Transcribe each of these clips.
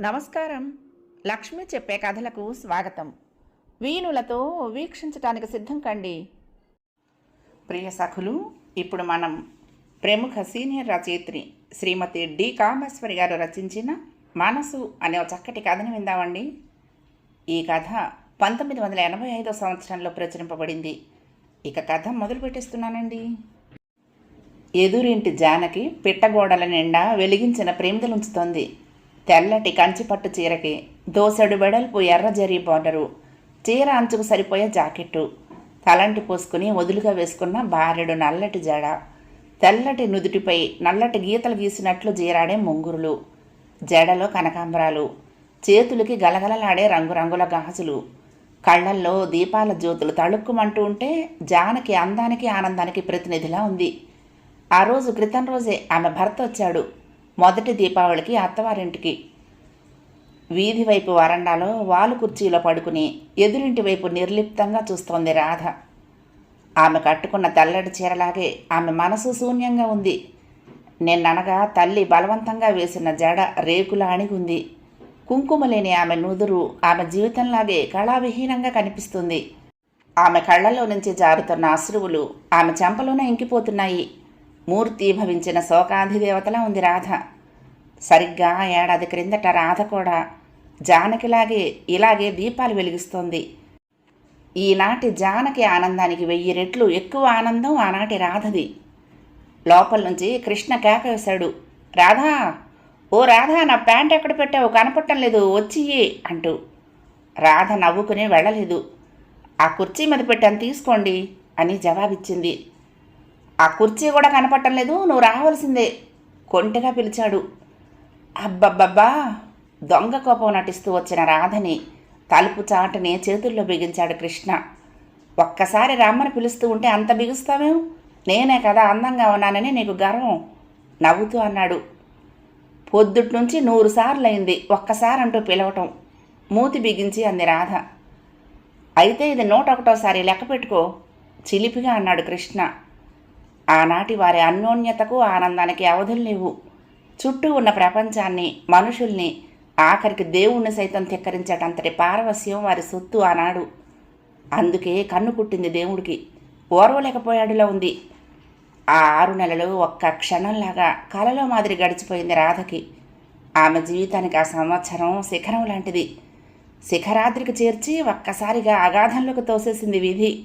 నమస్కారం. లక్ష్మి చెప్పే కథలకు స్వాగతం. వీణులతో వీక్షించటానికి సిద్ధం కండి. ప్రియ సఖులు ఇప్పుడు మనం ప్రముఖ సీనియర్ రచయిత్రి శ్రీమతి డి. కామేశ్వరి గారు రచించిన మనసు అనే ఒక చక్కటి కథను విందామండి. ఈ కథ పంతొమ్మిది వందల ఎనభై ఐదో సంవత్సరంలో ప్రచురింపబడింది. ఇక కథ మొదలు పెట్టేస్తున్నానండి ఎదురింటి జానకి పిట్టగోడల నిండా వెలిగించిన ప్రేమిదలుంచుతోంది. తెల్లటి కంచిపట్టు చీరకి దోసెడు వెడల్పు ఎర్ర జరీ బార్డరు చీర అంచుకు సరిపోయే జాకెట్టు తలంటి పోసుకుని వదులుగా వేసుకున్న భార్యడు నల్లటి జడ తెల్లటి నుదుటిపై నల్లటి గీతలు గీసినట్లు జీరాడే ముంగురులు జడలో కనకాంబరాలు చేతులకి గలగలలాడే రంగురంగుల గాజులు కళ్ళల్లో దీపాల జ్యోతులు తళుక్కుమంటూ ఉంటే జానకి అందానికి ఆనందానికి ప్రతినిధిలా ఉంది. ఆ రోజు క్రితం రోజే ఆమె భర్త వచ్చాడు. మొదటి దీపావళికి అత్తవారింటికి. వీధి వైపు వరండాలో వాలు కుర్చీలో పడుకుని ఎదురింటి వైపు నిర్లిప్తంగా చూస్తోంది రాధ. ఆమె కట్టుకున్న తెల్లటి చీరలాగే ఆమె మనసు శూన్యంగా ఉంది. నిన్ననగా తల్లి బలవంతంగా వేసిన జడ రేకులా అణిగుంది. కుంకుమ లేని ఆమె నుదురు ఆమె జీవితంలాగే కళావిహీనంగా కనిపిస్తుంది. ఆమె కళ్ళలో నుంచి జారుతున్న అశ్రువులు ఆమె చెంపలోనే ఇంకిపోతున్నాయి. మూర్తి భవించిన శోకాధిదేవతలా ఉంది రాధ. సరిగ్గా ఏడాది క్రిందట రాధ కూడా జానకిలాగే ఇలాగే దీపాలు వెలిగిస్తోంది. ఈనాటి జానకి ఆనందానికి వెయ్యి రెట్లు ఎక్కువ ఆనందం ఆనాటి రాధది. లోపల నుంచి కృష్ణ కేక వేశాడు. రాధా! ఓ రాధా నా ప్యాంట్ ఎక్కడ పెట్టావు? కనపడటం లేదు. వచ్చియ్యి అంటూ. రాధ నవ్వుకుని వెళ్ళలేదు. ఆ కుర్చీ మీద పెట్టాను తీసుకోండి అని జవాబిచ్చింది. ఆ కుర్చీ కూడా కనపడటం లేదు నువ్వు రావాల్సిందే కొంటెగా పిలిచాడు. అబ్బబ్బబ్బా దొంగ కోపం నటిస్తూ వచ్చిన రాధని తలుపు చాటని చేతుల్లో బిగించాడు కృష్ణ. ఒక్కసారి రమ్మని పిలుస్తూ ఉంటే అంత బిగుస్తావేం? నేనే కదా అందంగా ఉన్నానని నీకు గర్వం? నవ్వుతూ అన్నాడు. పొద్దుటి నుంచి నూరు సార్లు అయింది ఒక్కసారి అంటూ పిలవటం. మూతి బిగించి అంది రాధ. అయితే ఇది నూట ఒకటోసారి లెక్క పెట్టుకో చిలిపిగా అన్నాడు కృష్ణ. ఆనాటి వారి అన్యోన్యతకు ఆనందానికి అవధులు లేవు. చుట్టూ ఉన్న ప్రపంచాన్ని మనుషుల్ని ఆఖరికి దేవుణ్ణి సైతం తిక్కరించేటంతటి పారవస్యం వారి సొత్తు ఆనాడు. అందుకే కన్ను కుట్టింది దేవుడికి. ఓర్వలేకపోయాడులా ఉంది. ఆ ఆరు నెలలు ఒక్క క్షణంలాగా కలలో మాదిరి గడిచిపోయింది రాధకి. ఆమె జీవితానికి ఆ సంవత్సరం శిఖరం లాంటిది. శిఖరాద్రికి చేర్చి ఒక్కసారిగా అగాధంలోకి తోసేసింది విధి.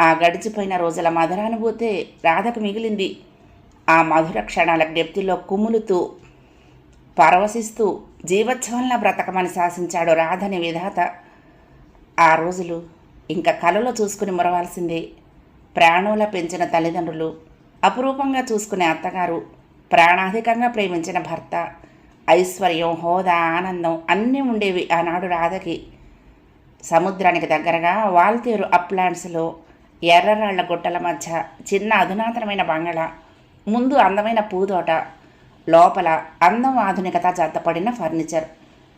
ఆ గడిచిపోయిన రోజుల మధురానుభూతే రాధకు మిగిలింది. ఆ మధుర క్షణాల జ్ఞప్తిలో కుములుతూ పరవశిస్తూ జీవోత్సవంలా బ్రతకమని శాసించాడు రాధని విధాత. ఆ రోజులు ఇంకా కలలో చూసుకుని మురవాల్సిందే. ప్రాణుల పెంచిన తల్లిదండ్రులు అపురూపంగా చూసుకునే అత్తగారు ప్రాణాధికంగా ప్రేమించిన భర్త ఐశ్వర్యం హోదా ఆనందం అన్నీ ఉండేవి ఆనాడు రాధకి. సముద్రానికి దగ్గరగా వాల్తేరు అప్లాండ్స్లో ఎర్రరాళ్ళ గుట్టల మధ్య చిన్న అధునాతనమైన బంగళా ముందు అందమైన పూదోట లోపల అందం ఆధునికత జతపడిన ఫర్నిచర్.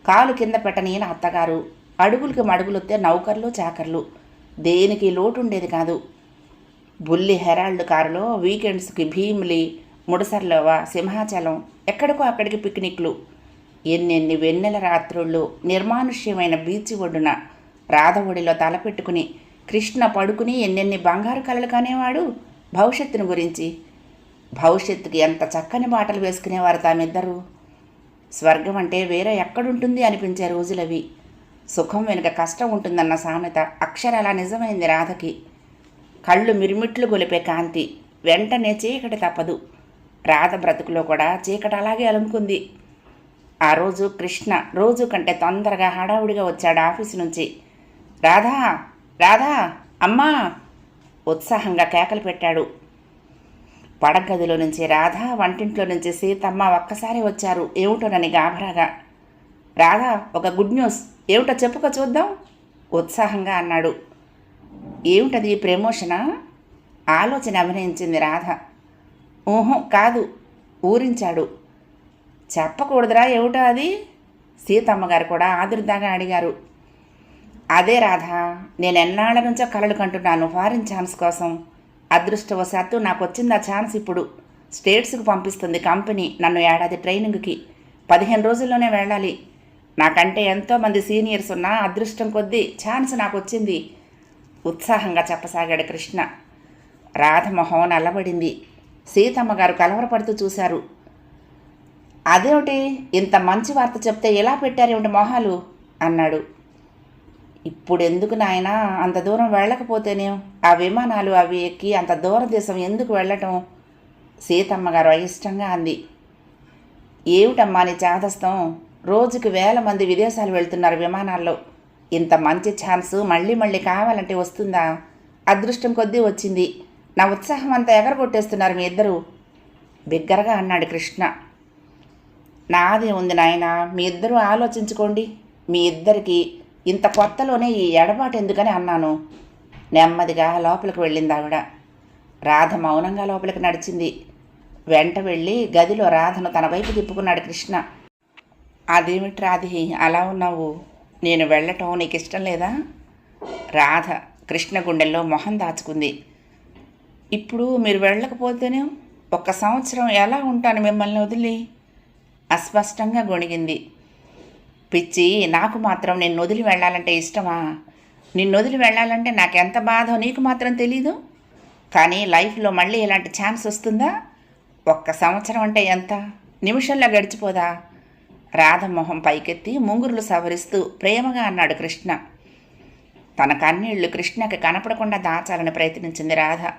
కాలు కింద పెట్టనీయన అత్తగారు అడుగులకి మడుగులొత్తే నౌకర్లు చాకర్లు. దేనికి లోటు ఉండేది కాదు. బుల్లి హెరాల్డ్ కారులో వీకెండ్స్కి భీమిలి ముడసర్లోవా సింహాచలం ఎక్కడికో అక్కడికి పిక్నిక్లు. ఎన్నెన్ని వెన్నెల రాత్రుళ్ళు నిర్మానుష్యమైన బీచ్ ఒడ్డున రాధ ఒడిలో తలపెట్టుకుని కృష్ణ పడుకుని ఎన్నెన్ని బంగారు కలలు కానేవాడు? భవిష్యత్తును గురించి. భవిష్యత్తుకి ఎంత చక్కని బాటలు వేసుకునేవారు తామిద్దరూ. స్వర్గం అంటే వేరే ఎక్కడుంటుంది అనిపించే రోజులవి. సుఖం వెనుక కష్టం ఉంటుందన్న సామెత అక్షరాల నిజమైంది రాధకి. కళ్ళు మిరుమిట్లు గొలిపే కాంతి వెంటనే చీకటి తప్పదు. రాధ బ్రతుకులో కూడా చీకటి అలాగే అలుముకుంది. ఆ రోజు కృష్ణ రోజు కంటే తొందరగా హడావుడిగా వచ్చాడు ఆఫీసు నుంచి. రాధా! రాధా అమ్మా! ఉత్సాహంగా కేకలు పెట్టాడు. పడగదిలో నుంచి రాధ వంటింట్లో నుంచి సీతమ్మ ఒక్కసారి వచ్చారు. ఏమిటోనని గాభరాగా. రాధా ఒక గుడ్ న్యూస్. ఏమిటో చెప్పుకో చూద్దాం. ఉత్సాహంగా అన్నాడు. ఏమిటది ప్రమోషనా? ఆలోచన అభినయించింది రాధ. ఊహం కాదు ఊరించాడు. చెప్పకూడదురా ఏమిటో అది? సీతమ్మ గారు కూడా ఆదుర్దాగా అడిగారు. అదే రాధా నేను ఎన్నాళ్ళ నుంచో కలలు కంటున్నాను. ఫారిన్ ఛాన్స్ కోసం. అదృష్టవశాత్తు నాకు వచ్చింది ఆ ఛాన్స్ ఇప్పుడు. స్టేట్స్కి పంపిస్తుంది కంపెనీ నన్ను ఏడాది ట్రైనింగ్కి. పదిహేను రోజుల్లోనే వెళ్ళాలి. నాకంటే ఎంతోమంది సీనియర్స్ ఉన్నా అదృష్టం కొద్దీ ఛాన్స్ నాకు వచ్చింది ఉత్సాహంగా చెప్పసాగాడు కృష్ణ. రాధమొహం నల్లబడింది. సీతమ్మ గారు కలవరపడుతూ చూశారు. అదేమిటి? ఇంత మంచి వార్త చెప్తే ఎలా పెట్టారేమిటి మొహాలు? అన్నాడు. ఇప్పుడు ఎందుకు నాయనా అంత దూరం వెళ్ళకపోతేనే? ఆ విమానాలు అవి ఎక్కి అంత దూరదేశం ఎందుకు వెళ్ళటం? సీతమ్మగారు అయిష్టంగా అంది. ఏమిటమ్మా నీ చాదస్తం? రోజుకి వేల మంది విదేశాలు వెళ్తున్నారు విమానాల్లో. ఇంత మంచి ఛాన్స్ మళ్ళీ మళ్ళీ కావాలంటే వస్తుందా? అదృష్టం కొద్దీ వచ్చింది. నా ఉత్సాహం అంతా ఎగరగొట్టేస్తున్నారు మీ ఇద్దరు. బిగ్గరగా అన్నాడు కృష్ణ. నాదే ఉంది నాయన మీ ఇద్దరూ ఆలోచించుకోండి. మీ ఇద్దరికి ఇంత కొత్తలోనే ఈ ఎడబాటు ఎందుకని అన్నాను? నెమ్మదిగా లోపలికి వెళ్ళింది ఆవిడ. రాధ మౌనంగా లోపలికి నడిచింది. వెంట వెళ్ళి గదిలో రాధను తన వైపు తిప్పుకున్నాడు కృష్ణ. అదేమిటి రాధి అలా ఉన్నావు? నేను వెళ్ళటం నీకు ఇష్టం లేదా? రాధ కృష్ణ గుండెల్లో మొహం దాచుకుంది. ఇప్పుడు మీరు వెళ్ళకపోతేనే ఒక సంవత్సరం ఎలా ఉంటాను మిమ్మల్ని వదిలి? అస్పష్టంగా గొణిగింది. పిచ్చి నాకు మాత్రం నిన్ను వదిలి వెళ్ళాలంటే ఇష్టమా? నిన్ను వదిలి వెళ్ళాలంటే నాకు ఎంత బాధో నీకు మాత్రం తెలీదు? కానీ లైఫ్లో మళ్ళీ ఇలాంటి ఛాన్స్ వస్తుందా? ఒక్క సంవత్సరం అంటే ఎంత? నిమిషంలో గడిచిపోదా? రాధ మొహం పైకెత్తి ముంగురులు సవరిస్తూ ప్రేమగా అన్నాడు కృష్ణ. తన కన్నీళ్ళు కృష్ణకి కనపడకుండా దాచాలని ప్రయత్నించింది రాధ.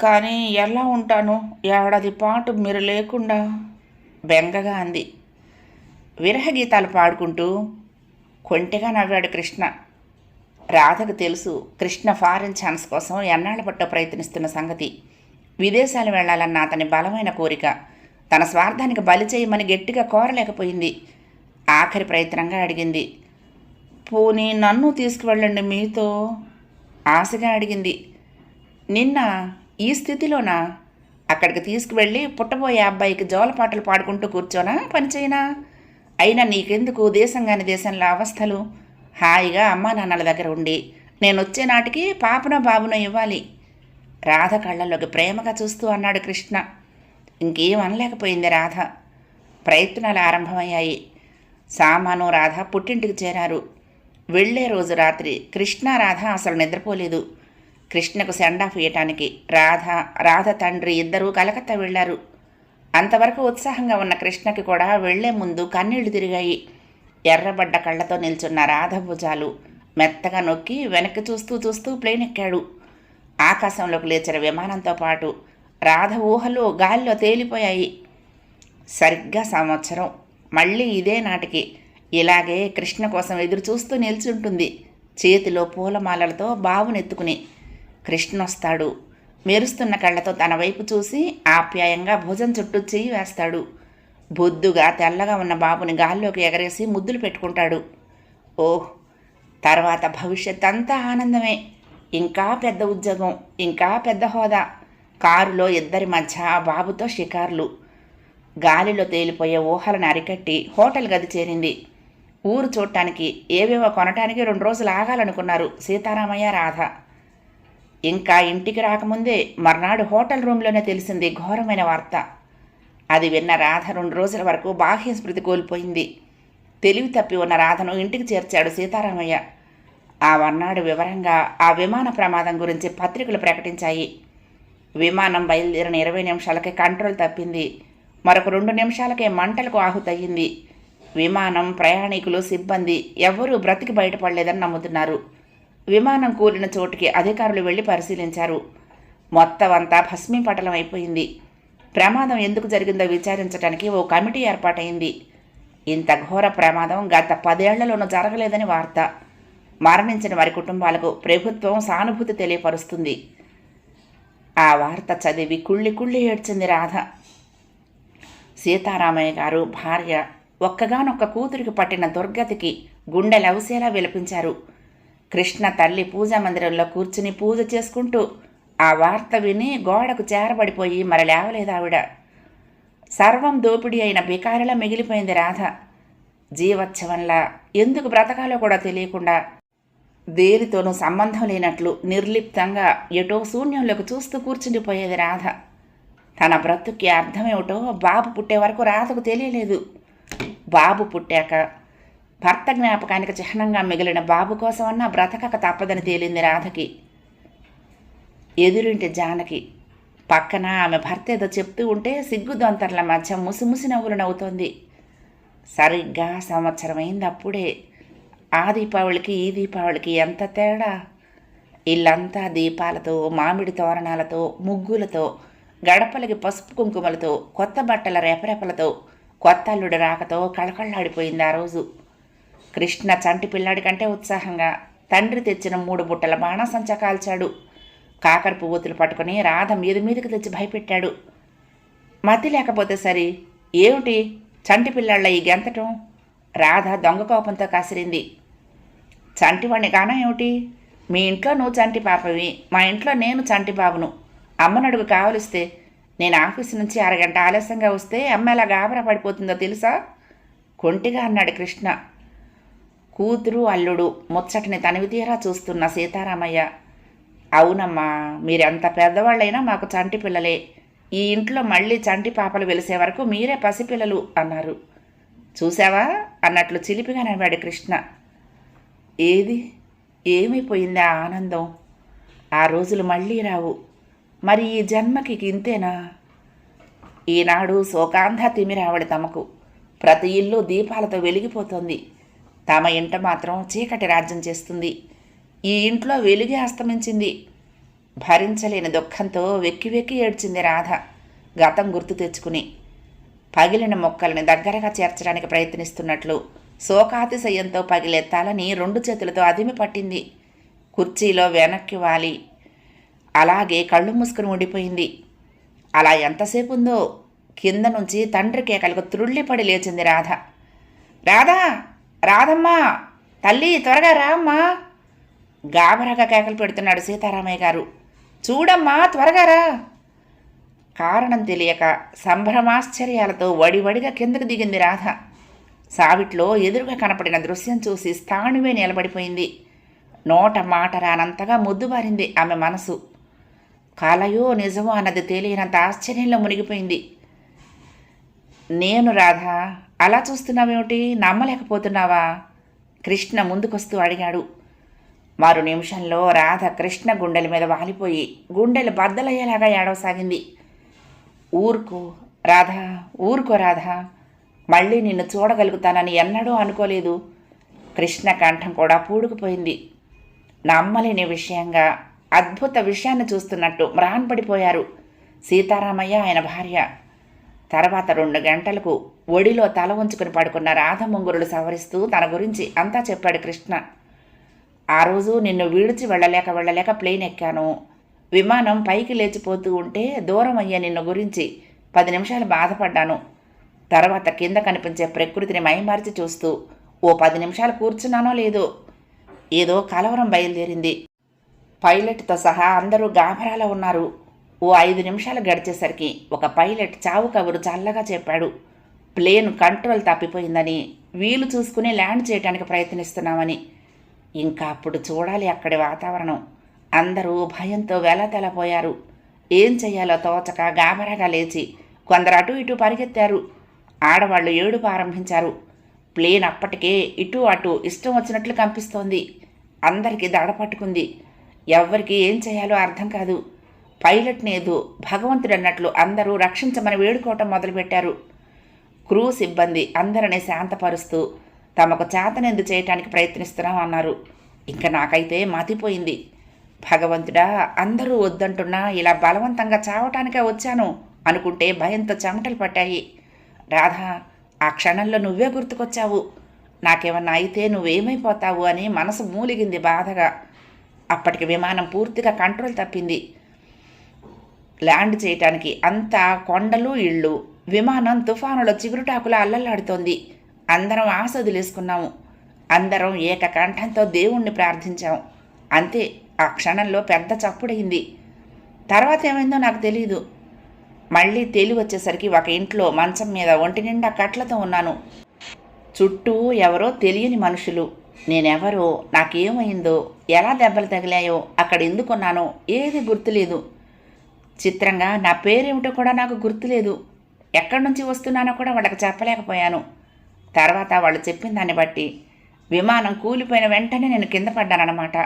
కానీ ఎలా ఉంటాను? ఏడాది పాటు మీరు లేకుండా? బెంగగా అంది. విరహగీతాలు పాడుకుంటూ కొంటెగా నవ్వాడు కృష్ణ. రాధకు తెలుసు కృష్ణ ఫారిన్ ఛాన్స్ కోసం ఎన్నాళ్ళ పట్టో ప్రయత్నిస్తున్న సంగతి. విదేశాలు వెళ్ళాలన్న అతని బలమైన కోరిక. తన స్వార్థానికి బలి చేయమని గట్టిగా కోరలేకపోయింది. ఆఖరి ప్రయత్నంగా అడిగింది. పోనీ నన్ను తీసుకువెళ్ళండి మీతో? ఆశగా అడిగింది. నిన్న ఈ స్థితిలోనా? అక్కడికి తీసుకువెళ్ళి పుట్టబోయే అబ్బాయికి జోలపాటలు పాడుకుంటూ కూర్చోనా? పనిచేయనా? అయినా నీకెందుకు దేశంగాని దేశంలో అవస్థలు? హాయిగా అమ్మా నాన్నల దగ్గర ఉండి నేను వచ్చే నాటికి పాపనో బాబునో ఇవ్వాలి. రాధ కళ్ళల్లోకి ప్రేమగా చూస్తూ అన్నాడు కృష్ణ. ఇంకేం అనలేకపోయింది రాధ. ప్రయత్నాలు ఆరంభమయ్యాయి. సామాను రాధ పుట్టింటికి చేరారు. వెళ్ళే రోజు రాత్రి కృష్ణ రాధ అసలు నిద్రపోలేదు. కృష్ణకు సెండ్ ఆఫ్ ఇయ్యటానికి రాధ రాధ తండ్రి ఇద్దరూ కలకత్తా వెళ్ళారు. అంతవరకు ఉత్సాహంగా ఉన్న కృష్ణకి కూడా వెళ్ళే ముందు కన్నీళ్ళు తిరిగాయి. ఎర్రబడ్డ కళ్ళతో నిల్చున్న రాధ భుజాలు మెత్తగా నొక్కి వెనక్కి చూస్తూ చూస్తూ ప్లేన్ ఎక్కాడు ఆకాశంలోకి లేచిన విమానంతో పాటు రాధ ఊహలు గాలిలో తేలిపోయాయి. సరిగ్గా సంవత్సరం. మళ్ళీ ఇదే నాటికి. ఇలాగే కృష్ణ కోసం ఎదురు చూస్తూ నిల్చుంటుంది. చేతిలో పూలమాలలతో బావునెత్తుకుని. కృష్ణ వస్తాడు మెరుస్తున్న కళ్ళతో తన వైపు చూసి ఆప్యాయంగా భుజం చుట్టూ చెయ్యి వేస్తాడు. బొద్దుగా తెల్లగా ఉన్న బాబుని గాల్లోకి ఎగరేసి ముద్దులు పెట్టుకుంటాడు. ఓహ్ తర్వాత భవిష్యత్ అంతా ఆనందమే. ఇంకా పెద్ద ఉద్యోగం ఇంకా పెద్ద హోదా. కారులో ఇద్దరి మధ్య ఆ బాబుతో షికార్లు. గాలిలో తేలిపోయే ఊహలను అరికట్టి హోటల్ గది చేరింది. ఊరు చూడటానికి ఏవేవో కొనటానికి రెండు రోజులు ఆగాలనుకున్నారు సీతారామయ్య రాధ. ఇంకా ఇంటికి రాకముందే మర్నాడు హోటల్ రూమ్లోనే తెలిసింది ఘోరమైన వార్త. అది విన్న రాధ రెండు రోజుల వరకు బాహ్య స్మృతి కోల్పోయింది. తెలివి తప్పి ఉన్న రాధను ఇంటికి చేర్చాడు సీతారామయ్య. ఆ మర్నాడు వివరంగా ఆ విమాన ప్రమాదం గురించి పత్రికలు ప్రకటించాయి. విమానం బయలుదేరిన ఇరవై నిమిషాలకే కంట్రోల్ తప్పింది. మరొక రెండు నిమిషాలకే మంటలకు ఆహుతయ్యింది. విమానం ప్రయాణికులు సిబ్బంది ఎవరూ బ్రతికి బయటపడలేదని నమ్ముతున్నారు. విమానం కూలిన చోటుకి అధికారులు వెళ్ళి పరిశీలించారు. మొత్తం అంతా భస్మీపటలం అయిపోయింది. ప్రమాదం ఎందుకు జరిగిందో విచారించడానికి ఓ కమిటీ ఏర్పాటైంది. ఇంత ఘోర ప్రమాదం గత పదేళ్ళలోనూ జరగలేదని వార్త. మరణించిన వారి కుటుంబాలకు ప్రభుత్వం సానుభూతి తెలియపరుస్తుంది. ఆ వార్త చదివి కుళ్ళి కుళ్ళి ఏడ్చింది రాధ. సీతారామయ్య గారు భార్య ఒక్కగానొక్క కూతురికి పట్టిన దుర్గతికి గుండె లవసేలా విలపించారు. కృష్ణ తల్లి పూజా మందిరంలో కూర్చుని పూజ చేసుకుంటూ ఆ వార్త విని గోడకు చేరబడిపోయి మరి లేవలేదు ఆవిడ. సర్వం దోపిడీ అయిన బికారిలా మిగిలిపోయింది రాధ. జీవోత్సవంలా ఎందుకు బ్రతకాలో కూడా తెలియకుండా దేనితోనూ సంబంధం లేనట్లు నిర్లిప్తంగా ఎటో శూన్యంలోకి చూస్తూ కూర్చుండిపోయేది రాధ. తన బ్రతుక్కి అర్థమేమిటో బాబు పుట్టే వరకు రాధకు తెలియలేదు. బాబు పుట్టాక భర్త జ్ఞాపకానికి చిహ్నంగా మిగిలిన బాబు కోసమన్నా బ్రతకక తప్పదని తేలింది రాధకి. ఎదురింటి జానకి పక్కన ఆమె భర్త ఏదో చెప్తూ ఉంటే సిగ్గుదొంతర్ల మధ్య ముసిముసి నవ్వులు నవ్వుతోంది. సరిగ్గా సంవత్సరం అప్పుడే. ఆ దీపావళికి ఈ దీపావళికి ఎంత తేడా? ఇల్లంతా దీపాలతో మామిడి తోరణాలతో ముగ్గులతో గడపలకి పసుపు కుంకుమలతో కొత్త బట్టల రేపరేపలతో కొత్త అల్లుడి రాకతో కళకళలాడిపోయింది ఆ రోజు. కృష్ణ చంటి పిల్లాడి కంటే ఉత్సాహంగా తండ్రి తెచ్చిన మూడు బుట్టల బాణాసంచ కాల్చాడు. కాకర పువ్వుతులు పట్టుకుని రాధ మీద మీదకి తెచ్చి భయపెట్టాడు. మతి లేకపోతే సరి ఏమిటి చంటి పిల్లాళ్ళ ఈ గెంతటం? రాధ దొంగ కోపంతో కసిరింది. చంటివాణ్ణి కానా ఏమిటి? మీ ఇంట్లో నువ్వు చంటి పాపవి మా ఇంట్లో నేను చంటి బాబును. అమ్మనడుగు కావలిస్తే నేను ఆఫీస్ నుంచి అరగంట ఆలస్యంగా వస్తే అమ్మ ఎలా గాబరా పడిపోతుందో తెలుసా? కొంటిగా అన్నాడు కృష్ణ. కూతురు అల్లుడు ముచ్చటిని తనివి తీరా చూస్తున్న సీతారామయ్య అవునమ్మా మీరెంత పెద్దవాళ్ళైనా మాకు చంటి పిల్లలే. ఈ ఇంట్లో మళ్ళీ చంటి పాపలు వెలిసే వరకు మీరే పసిపిల్లలు అన్నారు. చూసావా అన్నట్లు చిలిపిగా నవ్వాడు కృష్ణ. ఏది? ఏమైపోయింది ఆ ఆనందం? ఆ రోజులు మళ్ళీ రావు. మరి ఈ జన్మకి ఇంతేనా ఈనాడు శోకాంధ తిమిరావడి తమకు. ప్రతి ఇల్లు దీపాలతో వెలిగిపోతుంది. తమ ఇంట మాత్రం చీకటి రాజ్యం చేస్తుంది. ఈ ఇంట్లో వెలుగే అస్తమించింది. భరించలేని దుఃఖంతో వెక్కి వెక్కి ఏడ్చింది రాధ గతం గుర్తు తెచ్చుకుని. పగిలిన మొక్కల్ని దగ్గరగా చేర్చడానికి ప్రయత్నిస్తున్నట్లు శోకాతిశయంతో పగిలే తలని రెండు చేతులతో అదిమి పట్టింది. కుర్చీలో వెనక్కి వాలి. అలాగే కళ్ళు మూసుకుని ఉండిపోయింది. అలా ఎంతసేపు ఉందో కింద నుంచి తండ్రి కేకలకు త్రుళ్ళిపడి లేచింది రాధ. రాధా! రాధమ్మా తల్లి త్వరగా రా అమ్మా గాబరాగా కేకలు పెడుతున్నాడు సీతారామయ్య గారు. చూడమ్మా త్వరగా రా. కారణం తెలియక సంభ్రమాశ్చర్యాలతో వడివడిగా కిందకు దిగింది రాధ. సావిట్లో ఎదురుగా కనపడిన దృశ్యం చూసి స్థాణువే నిలబడిపోయింది. నోట మాట రానంతగా ముద్దుబారింది ఆమె మనసు. కలయో నిజమో అన్నది తెలియనంత ఆశ్చర్యంలో మునిగిపోయింది. నేను రాధ అలా చూస్తున్నావేమిటి? నమ్మలేకపోతున్నావా? కృష్ణ ముందుకొస్తూ అడిగాడు. మరో నిమిషంలో రాధ కృష్ణ గుండెల మీద వాలిపోయి గుండెలు బద్దలయ్యేలాగా ఏడవసాగింది. ఊరుకో రాధ ఊరుకో రాధ. మళ్ళీ నిన్ను చూడగలుగుతానని ఎన్నడూ అనుకోలేదు. కృష్ణ కంఠం కూడా పూడుకుపోయింది. నమ్మలేని విషయంగా అద్భుత విషయాన్ని చూస్తున్నట్టు మ్రాన్పడిపోయారు సీతారామయ్య ఆయన భార్య. తర్వాత రెండు గంటలకు ఒడిలో తల ఉంచుకుని పడుకున్న రాధ ముంగురులు సవరిస్తూ తన గురించి అంతా చెప్పాడు కృష్ణ. ఆ రోజు నిన్ను విడిచి వెళ్ళలేక వెళ్ళలేక ప్లేన్ ఎక్కాను. విమానం పైకి లేచిపోతూ ఉంటే దూరం అయ్యే నిన్ను గురించి పది నిమిషాలు బాధపడ్డాను. తర్వాత కింద కనిపించే ప్రకృతిని మైమార్చి చూస్తూ ఓ పది నిమిషాలు కూర్చున్నానో లేదో? ఏదో కలవరం బయలుదేరింది. పైలట్తో సహా అందరూ గాభరాలో ఉన్నారు. ఓ ఐదు నిమిషాలు గడిచేసరికి ఒక పైలట్ చావు కబురు చల్లగా చెప్పాడు. ప్లేన్ కంట్రోల్ తప్పిపోయిందని వీలు చూసుకుని ల్యాండ్ చేయడానికి ప్రయత్నిస్తున్నామని. ఇంకా అప్పుడు చూడాలి అక్కడి వాతావరణం. అందరూ భయంతో వెలతెలపోయారు. ఏం చేయాలో తోచక గాబరాగా లేచి కొందరు అటు ఇటు పరిగెత్తారు. ఆడవాళ్ళు ఏడుపు ఆరంభించారు. ప్లేన్ అప్పటికే ఇటు అటు ఇష్టం వచ్చినట్లు కనిపిస్తోంది. అందరికీ దడ పట్టుకుంది. ఎవ్వరికి ఏం చేయాలో అర్థం కాదు. పైలట్ ఏదో భగవంతుడు అన్నట్లు అందరూ రక్షించమని వేడుకోవటం మొదలుపెట్టారు. క్రూ సిబ్బంది అందరినీ శాంతపరుస్తూ తమకు చేతనెందు చేయటానికి ప్రయత్నిస్తున్నాం అన్నారు. ఇంకా నాకైతే మతిపోయింది. భగవంతుడా అందరూ వద్దంటున్నా ఇలా బలవంతంగా చావటానికే వచ్చాను అనుకుంటే భయంతో చెమటలు పట్టాయి. రాధా ఆ క్షణంలో నువ్వే గుర్తుకొచ్చావు. నాకేమన్నా అయితే నువ్వేమైపోతావు అని మనసు మూలిగింది బాధగా. అప్పటికి విమానం పూర్తిగా కంట్రోల్ తప్పింది. ల్యాండ్ చేయటానికి అంతా కొండలు ఇళ్ళు విమానం తుఫానులో చిగురుటాకుల అల్లల్లాడుతోంది. అందరం ఆశ వదిలేసుకున్నాము. అందరం ఏకకంఠంతో దేవుణ్ణి ప్రార్థించాం అంతే ఆ క్షణంలో పెద్ద చప్పుడైంది తర్వాత ఏమైందో నాకు తెలియదు మళ్ళీ తేలి వచ్చేసరికి ఒక ఇంట్లో మంచం మీద ఒంటి నిండా కట్లతో ఉన్నాను. చుట్టూ ఎవరో తెలియని మనుషులు. నేనెవరో నాకేమైందో ఎలా దెబ్బలు తగిలాయో అక్కడ ఎందుకున్నానో ఏది గుర్తులేదు. చిత్రంగా నా పేరేమిటో కూడా నాకు గుర్తులేదు. ఎక్కడి నుంచి వస్తున్నానో కూడా వాళ్ళకి చెప్పలేకపోయాను. తర్వాత వాళ్ళు చెప్పిన దాన్ని బట్టి విమానం కూలిపోయిన వెంటనే నేను కింద పడ్డానన్నమాట.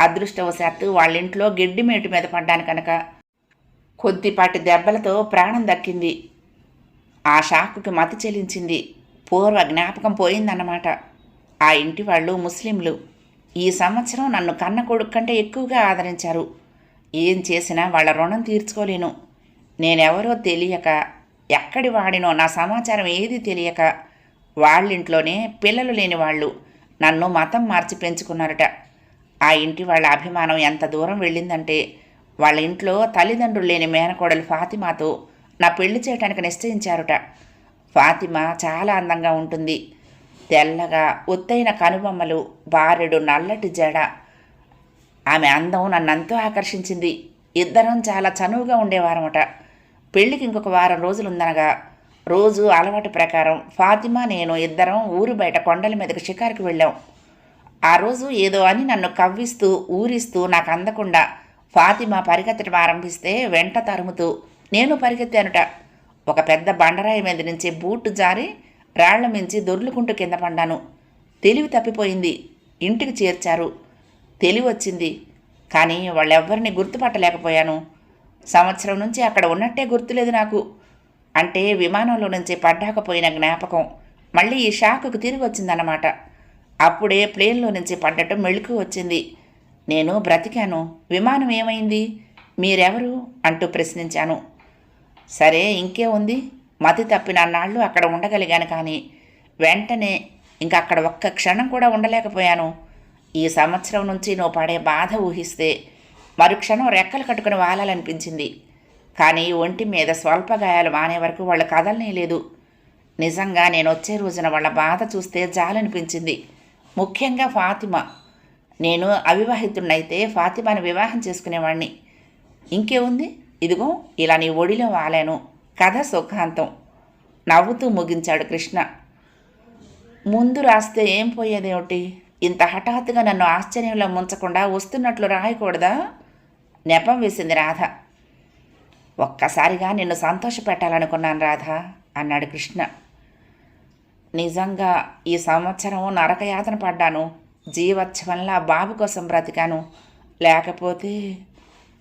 అదృష్టవశాత్తు వాళ్ళ ఇంట్లో మీద పడ్డాను కనుక కొద్దిపాటి దెబ్బలతో ప్రాణం దక్కింది. ఆ షాకుకి మతి చెల్లించింది పూర్వ జ్ఞాపకం పోయిందన్నమాట. ఆ ఇంటి వాళ్ళు ముస్లింలు. ఈ సంవత్సరం నన్ను కన్న కొడుకు కంటే ఎక్కువగా ఆదరించారు. ఏం చేసినా వాళ్ళ రుణం తీర్చుకోలేను. నేనెవరో తెలియక ఎక్కడి వాడినో నా సమాచారం ఏది తెలియక వాళ్ళింట్లోనే పిల్లలు లేని వాళ్ళు నన్ను మతం మార్చి పెంచుకున్నారట. ఆ ఇంటి వాళ్ళ అభిమానం ఎంత దూరం వెళ్ళిందంటే వాళ్ళ ఇంట్లో తల్లిదండ్రులు లేని మేనకోడలు ఫాతిమాతో నా పెళ్ళి చేయడానికి నిశ్చయించారుట. ఫాతిమా చాలా అందంగా ఉంటుంది. తెల్లగా ఒత్తైన కనుబొమ్మలు బారెడు నల్లటి జడ ఆమె అందం నన్నంతో ఆకర్షించింది. ఇద్దరం చాలా చనువుగా ఉండేవారమట. పెళ్ళికి ఇంకొక వారం రోజులు ఉందనగా రోజు అలవాటు ప్రకారం ఫాతిమా నేను ఇద్దరం ఊరు బయట కొండల మీదకి షికారుకు వెళ్ళాం. ఆ రోజు ఏదో అని నన్ను కవ్విస్తూ ఊరిస్తూ నాకు అందకుండా ఫాతిమా పరిగెత్తడం ఆరంభిస్తే వెంట తరుముతూ నేను పరిగెత్తానుట. ఒక పెద్ద బండరాయి మీద నుంచి బూటు జారి రాళ్ళ మించి దొర్లుకుంటూ కింద పడ్డాను. తెలివి తప్పిపోయింది. ఇంటికి చేర్చారు. తెలివి వచ్చింది కానీ వాళ్ళెవ్వరిని గుర్తుపట్టలేకపోయాను. సంవత్సరం నుంచి అక్కడ ఉన్నట్టే గుర్తులేదు నాకు. అంటే విమానంలో నుంచి పడ్డాకపోయిన జ్ఞాపకం మళ్ళీ ఈ షాకుకు తిరిగి వచ్చిందన్నమాట అప్పుడే ప్లేన్లో నుంచి పడ్డటం మెళుకు వచ్చింది. నేను బ్రతికాను. విమానం ఏమైంది? మీరెవరు? అంటూ ప్రశ్నించాను. సరే ఇంకే ఉంది. మతి తప్పిన నాళ్ళు అక్కడ ఉండగలిగాను కానీ వెంటనే ఇంక అక్కడ ఒక్క క్షణం కూడా ఉండలేకపోయాను. ఈ సంవత్సరం నుంచి నువ్వు పడే బాధ ఊహిస్తే మరుక్షణం రెక్కలు కట్టుకుని వాలాలనిపించింది. కానీ ఒంటి మీద స్వల్ప గాయాలు మానే వరకు వాళ్ళు కదలనే లేదు. నిజంగా నేను వచ్చే రోజున వాళ్ళ బాధ చూస్తే జాలనిపించింది. ముఖ్యంగా ఫాతిమా. నేను అవివాహితుడినైతే ఫాతిమాని వివాహం చేసుకునేవాణ్ణి. ఇంకేముంది? ఇదిగో ఇలా నీ ఒడిలో వాలాను. కథ సుఖాంతం. నవ్వుతూ ముగించాడు కృష్ణ. ముందు రాస్తే ఏం పోయేదేమిటి? ఇంత హఠాత్తుగా నన్ను ఆశ్చర్యంలో ముంచకుండా వస్తున్నట్లు రాయకూడదా? నెపం వేసింది రాధ. ఒక్కసారిగా నిన్ను సంతోషపెట్టాలనుకున్నాను రాధ అన్నాడు కృష్ణ. నిజంగా ఈ సంవత్సరం నరకయాతన పడ్డాను. జీవోత్సవంలా బాబు కోసం బ్రతికాను. లేకపోతే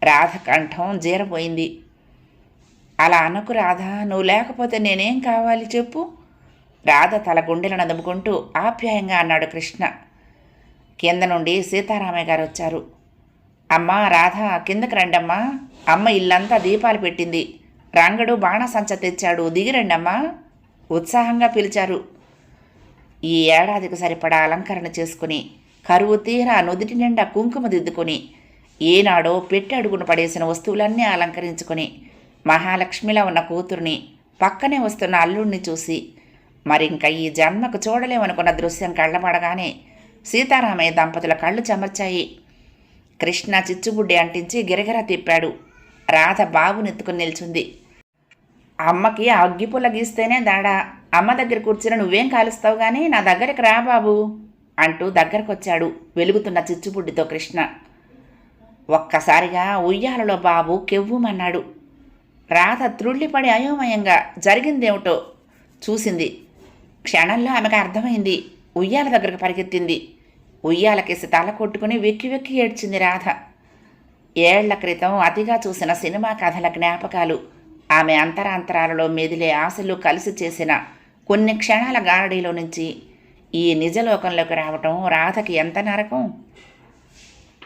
రాధ కంఠం జీరపోయింది. అలా అనకు రాధ నువ్వు లేకపోతే నేనేం కావాలి చెప్పు? రాధ తల గుండెలను నదుముకుంటూ ఆప్యాయంగా అన్నాడు కృష్ణ. కింద నుండి సీతారామయ్య గారు వచ్చారు. అమ్మా రాధ కిందకి రండమ్మా. అమ్మ ఇల్లంతా దీపాలు పెట్టింది. రంగడు బాణసంచ తెచ్చాడు. దిగిరండమ్మా ఉత్సాహంగా పిలిచారు. ఈ ఏడాదికి సరిపడా అలంకరణ చేసుకుని కరువు తీరా నుదిటి నిండా కుంకుమ దిద్దుకొని ఏనాడో పెట్టి అడుగును పడేసిన వస్తువులన్నీ అలంకరించుకొని మహాలక్ష్మిలా ఉన్న కూతుర్ని పక్కనే వస్తున్న అల్లుణ్ణి చూసి మరింక ఈ జన్మకు చూడలేమనుకున్న దృశ్యం కళ్ళబడగానే సీతారామయ్య దంపతుల కళ్ళు చెమర్చాయి. కృష్ణ చిచ్చుబుడ్డి అంటించి గిరగిరా తిప్పాడు. రాధ బాబునెత్తుకుని నిల్చుంది. అమ్మకి అగ్గిపుల్ల గీస్తేనే దాడా. అమ్మ దగ్గర కూర్చుని నువ్వేం కాలుస్తావు కానీ నా దగ్గరికి రా బాబు అంటూ దగ్గరకొచ్చాడు వెలుగుతున్న చిచ్చుబుడ్డితో కృష్ణ. ఒక్కసారిగా ఉయ్యాలలో బాబు కెవ్వుమన్నాడు. రాధ త్రుళ్ళిపడి అయోమయంగా జరిగిందేమిటో చూసింది. క్షణంలో ఆమెకు అర్థమైంది. ఉయ్యాల దగ్గరకు పరిగెత్తింది. ఉయ్యాలకేసి తల కొట్టుకుని వెక్కి వెక్కి ఏడ్చింది రాధ. ఏళ్ళ క్రితం అతిగా చూసిన సినిమా కథల జ్ఞాపకాలు. ఆమె అంతరాంతరాలలో మెదిలే ఆశలు కలిసి చేసిన కొన్ని క్షణాల గారడీలో నుంచి ఈ నిజలోకంలోకి రావటం రాధకి ఎంత నరకం?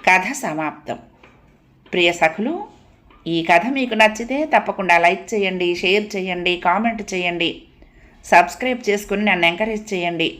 కథ సమాప్తం. ప్రియ సఖులు ఈ కథ మీకు నచ్చితే తప్పకుండా లైక్ చేయండి షేర్ చేయండి కామెంట్ చేయండి. సబ్స్క్రైబ్ చేసుకుని నన్ను ఎంకరేజ్ చేయండి.